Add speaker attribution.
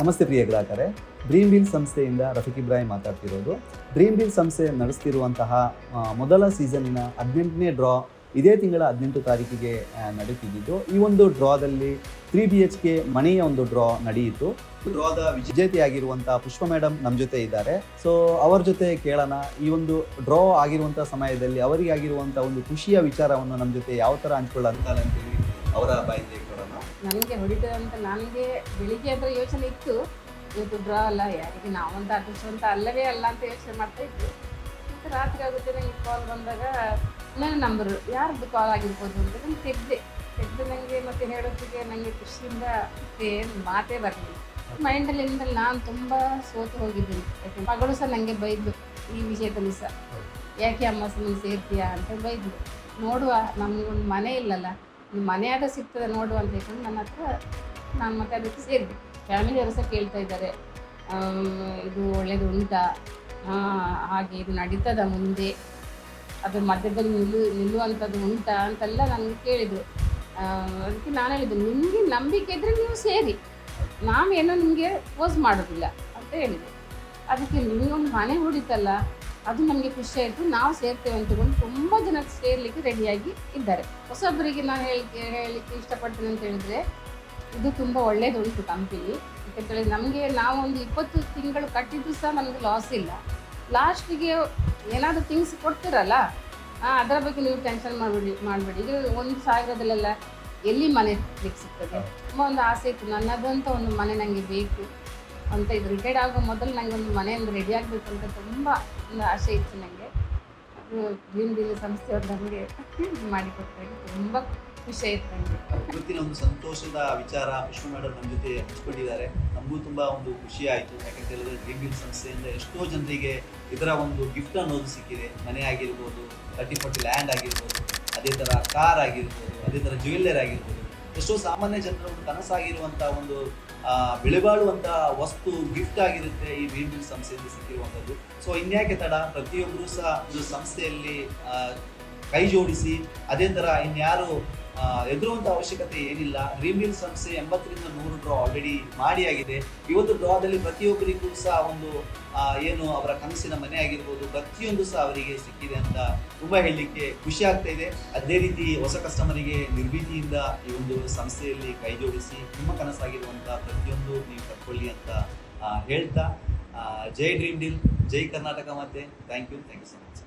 Speaker 1: ನಮಸ್ತೆ ಪ್ರಿಯ ಗ್ರಾಹಕರೇ. Dream bill ಸಂಸ್ಥೆಯಿಂದ ರಫೀಕ್ ಇಬ್ರಾಹಿಂ ಮಾತಾಡ್ತಿರೋದು. ಡ್ರೀಮ್ ಬಿಲ್ ಸಂಸ್ಥೆ ನಡೆಸ್ತಿರುವಂತಹ ಮೊದಲ ಸೀಸನ್ನ ಹದಿನೆಂಟನೇ ಡ್ರಾ ಇದೇ ತಿಂಗಳ ಹದಿನೆಂಟು ತಾರೀಕಿಗೆ ನಡೀತಿದ್ದು ಈ ಒಂದು ಡ್ರಾದಲ್ಲಿ ತ್ರೀ ಬಿ ಎಚ್ ಕೆ ಮನೆಯ ಒಂದು ಡ್ರಾ ನಡೆಯಿತು. ಡ್ರಾದ ವಿಜೇತೆಯಾಗಿರುವಂತಹ ಪುಷ್ಪ ಮೇಡಮ್ ನಮ್ಮ ಜೊತೆ ಇದ್ದಾರೆ. ಸೊ ಅವರ ಜೊತೆ ಕೇಳೋಣ. ಈ ಒಂದು ಡ್ರಾ ಆಗಿರುವಂಥ ಸಮಯದಲ್ಲಿ ಅವರಿಗೆ ಆಗಿರುವಂಥ ಒಂದು ಖುಷಿಯ ವಿಚಾರವನ್ನು ನಮ್ಮ ಜೊತೆ ಯಾವ ಥರ ಹಂಚ್ಕೊಳ್ಳೋ ಅಂತೇಳಿ ಅವರ ಬಾಯಿಂದ
Speaker 2: ನನಗೆ ಹೊಡಿತದೆ ಅಂತ ನನಗೆ ಬೆಳಿಗ್ಗೆ ಅದರ ಯೋಚನೆ ಇತ್ತು ಇವತ್ತು ಡ್ರಾ ಅಲ್ಲ ಯಾರಿಗೆ ನಾವಂತ ಅದೃಷ್ಟವಂತ ಅಲ್ಲವೇ ಅಲ್ಲ ಅಂತ ಯೋಚನೆ ಮಾಡ್ತಾ ಇದ್ದು. ಮತ್ತು ರಾತ್ರಿ ಆಗುತ್ತೆ ನನಗೆ ಕಾಲ್ ಬಂದಾಗ ನನ್ನ ನಂಬರ್ ಯಾರ್ದು ಕಾಲ್ ಆಗಿರ್ಬೋದು ಅಂತ ನಾನು ತೆಗೆದೆ. ತೆಗೆದು ನನಗೆ ಮತ್ತೆ ಹೇಳೋದಕ್ಕೆ ನನಗೆ ಖುಷಿಯಿಂದ ಏನು ಮಾತೇ ಬರಲಿ ಮೈಂಡಲ್ಲಿ ಇಂದಲ್ಲಿ ನಾನು ತುಂಬ ಸೋತು ಹೋಗಿದ್ದೀನಿ. ಯಾಕೆ ಮಗಳು ಸಹ ನನಗೆ ಬೈದ್ಲು ಈ ವಿಷಯದಲ್ಲಿ ಸಹ. ಯಾಕೆ ಅಮ್ಮ ಸುಮ್ಮನೆ ಸೇರ್ತೀಯಾ? ಅಂತ ಬೈದ್ಲು. ನೋಡುವ ನಮಗೊಂದು ಮನೆ ಇಲ್ಲಲ್ಲ ಒಂದು ಮನೆಯಾಗ ಸಿಗ್ತದೆ ನೋಡು ಅಂತ ಹೇಳ್ಕೊಂಡು ನನ್ನ ಹತ್ರ ನಾನು ಮತ್ತೆ ಅದಕ್ಕೆ ಸೇರಿದೆ. ಫ್ಯಾಮಿಲಿಯವರು ಸಹ ಕೇಳ್ತಾ ಇದ್ದಾರೆ. ಇದು ಒಳ್ಳೇದು ಉಂಟಾ? ಹಾಗೆ ಇದು ನಡೀತದ ಮುಂದೆ? ಅದು ಮಧ್ಯದಲ್ಲಿ ನಿಲ್ಲು ನಿಲ್ಲುವಂಥದ್ದು ಉಂಟಾ ಅಂತೆಲ್ಲ ನನಗೆ ಕೇಳಿದರು. ಅದಕ್ಕೆ ನಾನು ಹೇಳಿದ್ದು, ನಿಮಗೆ ನಂಬಿಕೆ ಇದ್ದರೆ ನೀವು ಸೇರಿ. ನಾವೇನೋ ನಿಮಗೆ ಪೋಸ್ ಮಾಡೋದಿಲ್ಲ ಅಂತ ಹೇಳಿದೆ. ಅದಕ್ಕೆ ನಿಮಗೊಂದು ಮನೆ ಹೊಡಿತಲ್ಲ ಅದು ನಮಗೆ ಖುಷಿ ಆಯಿತು. ನಾವು ಸೇರ್ತೇವೆ ಅಂತಕೊಂಡು ತುಂಬ ಜನ ಸೇರಲಿಕ್ಕೆ ರೆಡಿಯಾಗಿ ಇದ್ದಾರೆ. ಹೊಸೊಬ್ಬರಿಗೆ ನಾನು ಹೇಳಿಕೆ ಹೇಳಲಿಕ್ಕೆ ಇಷ್ಟಪಡ್ತೇನೆ ಅಂತ ಹೇಳಿದ್ರೆ ಇದು ತುಂಬ ಒಳ್ಳೇದುಂಟು ಕಂಪನಿ ಯಾಕಂತೇಳಿ ನಮಗೆ ನಾವು ಒಂದು ಇಪ್ಪತ್ತು ತಿಂಗಳು ಕಟ್ಟಿದ್ದು ಸಹ ನಮಗೆ ಲಾಸ್ ಇಲ್ಲ. ಲಾಸ್ಟಿಗೆ ಏನಾದರೂ ಥಿಂಗ್ಸ್ ಕೊಡ್ತೀರಲ್ಲ ಹಾಂ ಅದರ ಬಗ್ಗೆ ನೀವು ಟೆನ್ಷನ್ ಮಾಡಬೇಡಿ ಮಾಡಬೇಡಿ. ಇದು ಒಂದು ಸಾವಿರದಲ್ಲೆಲ್ಲ ಎಲ್ಲಿ ಮನೆ ಸಿಗ್ತದೆ ತುಂಬ ಒಂದು ಆಸೆ ಇತ್ತು. ನನ್ನದಂತ ಒಂದು ಮನೆ ನನಗೆ ಬೇಕು. ಅಂತ ಇದು ರಿಟೈರ್ಡ್ ಆಗೋ ಮೊದಲು ನನಗೆ ಒಂದು ಮನೆಯಿಂದ ರೆಡಿ ಆಗಬೇಕು ಅಂತ ತುಂಬ ಆಸೆ ಇತ್ತು ನನಗೆ ಅದು ಗ್ರೀನ್ ಬಿಲ್ ಸಂಸ್ಥೆಯವರು ನಮಗೆ ಮಾಡಿಕೊಟ್ಟಾಗ ತುಂಬ ಖುಷಿ ಆಯ್ತು ನನಗೆ
Speaker 1: ಇವತ್ತಿನ ಒಂದು ಸಂತೋಷದ ವಿಚಾರ ಪುಷ್ಪ ಮೇಡಮ್ ನಮ್ಮ ಜೊತೆ ಹಂಚ್ಕೊಂಡಿದ್ದಾರೆ. ನಮಗೂ ತುಂಬ ಒಂದು ಖುಷಿ ಆಯಿತು. ಯಾಕಂತ ಹೇಳಿದ್ರೆ ಡ್ರೀಮ್ ಬಿಲ್ ಸಂಸ್ಥೆಯಿಂದ ಎಷ್ಟೋ ಜನರಿಗೆ ಇದರ ಒಂದು ಗಿಫ್ಟ್ ಅನ್ನೋದು ಸಿಕ್ಕಿದೆ. ಮನೆ ಆಗಿರ್ಬೋದು ತರ್ಟಿ ಫೋರ್ಟಿ ಲ್ಯಾಂಡ್ ಆಗಿರ್ಬೋದು, ಅದೇ ಥರ ಕಾರ್ ಆಗಿರ್ಬೋದು, ಅದೇ ಥರ ಜ್ಯುವೆಲ್ಲರಿ ಆಗಿರ್ಬೋದು. ಎಷ್ಟೋ ಸಾಮಾನ್ಯ ಜನರ ಒಂದು ಕನಸಾಗಿರುವಂತಹ ಒಂದು ಆ, ಬೆಳೆಬಾಳುವಂತಹ ವಸ್ತು ಗಿಫ್ಟ್ ಆಗಿರುತ್ತೆ ಈ ಬಿಲ್ ಸಂಸ್ಥೆಯಿಂದ ಸಿಕ್ಕಿರುವಂಥದ್ದು. ಸೊ ಇನ್ಯಾಕೆ ತಡ? ಪ್ರತಿಯೊಬ್ಬರು ಸಹ ಒಂದು ಸಂಸ್ಥೆಯಲ್ಲಿ ಕೈ ಜೋಡಿಸಿ ಅದೇ ಥರ ಇನ್ಯಾರು ಆ, ಹೆದರುವಂತ ಅವಶ್ಯಕತೆ ಏನಿಲ್ಲ. ರಿಮಿಲ್ ಸಂಸ್ಥೆ ಎಂಬತ್ತರಿಂದ ನೂರು ಡ್ರಾ ಆಲ್ರೆಡಿ ಮಾಡಿ ಆಗಿದೆ. ಇವತ್ತು ಡ್ರಾದಲ್ಲಿ ಪ್ರತಿಯೊಬ್ಬರಿಗೂ ಸಹ ಒಂದು ಏನು ಅವರ ಕನಸಿನ ಮನೆ ಆಗಿರ್ಬೋದು ಪ್ರತಿಯೊಂದು ಸಹ ಅವರಿಗೆ ಸಿಕ್ಕಿದೆ ಅಂತ ತುಂಬಾ ಹೇಳಲಿಕ್ಕೆ ಖುಷಿ ಆಗ್ತಾ ಇದೆ. ಅದೇ ರೀತಿ ಹೊಸ ಕಸ್ಟಮರಿಗೆ ನಿರ್ಭೀತಿಯಿಂದ ಈ ಒಂದು ಸಂಸ್ಥೆಯಲ್ಲಿ ಕೈ ಜೋಡಿಸಿ ನಿಮ್ಮ ಕನಸಾಗಿರುವಂತ ಪ್ರತಿಯೊಂದು ನೀವು ಕಟ್ಕೊಳ್ಳಿ ಅಂತ ಹೇಳ್ತಾ ಜೈ ಡ್ರೀಮ್ ಡೀಲ್ ಜೈ ಕರ್ನಾಟಕ ಮತ್ತೆ thank you thank you so much